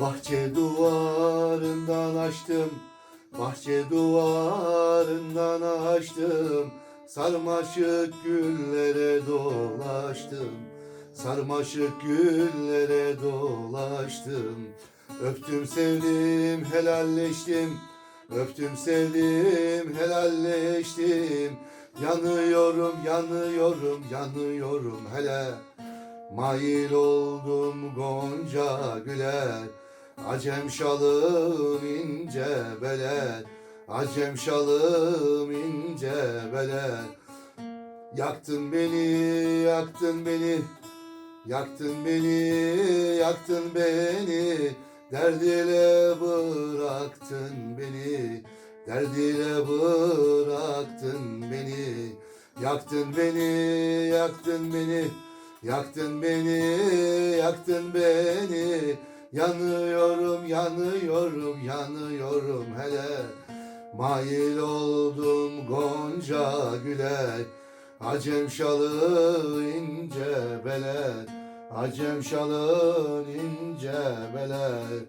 Bahçe duvarından açtım Bahçe duvarından açtım. Sarmaşık güllere dolaştım Sarmaşık güllere dolaştım. Öptüm sevdim helalleştim Öptüm sevdim helalleştim. Yanıyorum yanıyorum yanıyorum hele. Mail oldum gonca güle Acem şalım ince beler Acem şalım ince beler. Yaktın beni, yaktın beni Yaktın beni, yaktın beni. Derdiyle bıraktın beni Derdiyle bıraktın beni. Yaktın beni, yaktın beni Yaktın beni, yaktın beni Yanıyorum, yanıyorum, yanıyorum. Hele Mail oldum gonca güle Acem şalı ince beler. Acem şalın ince beler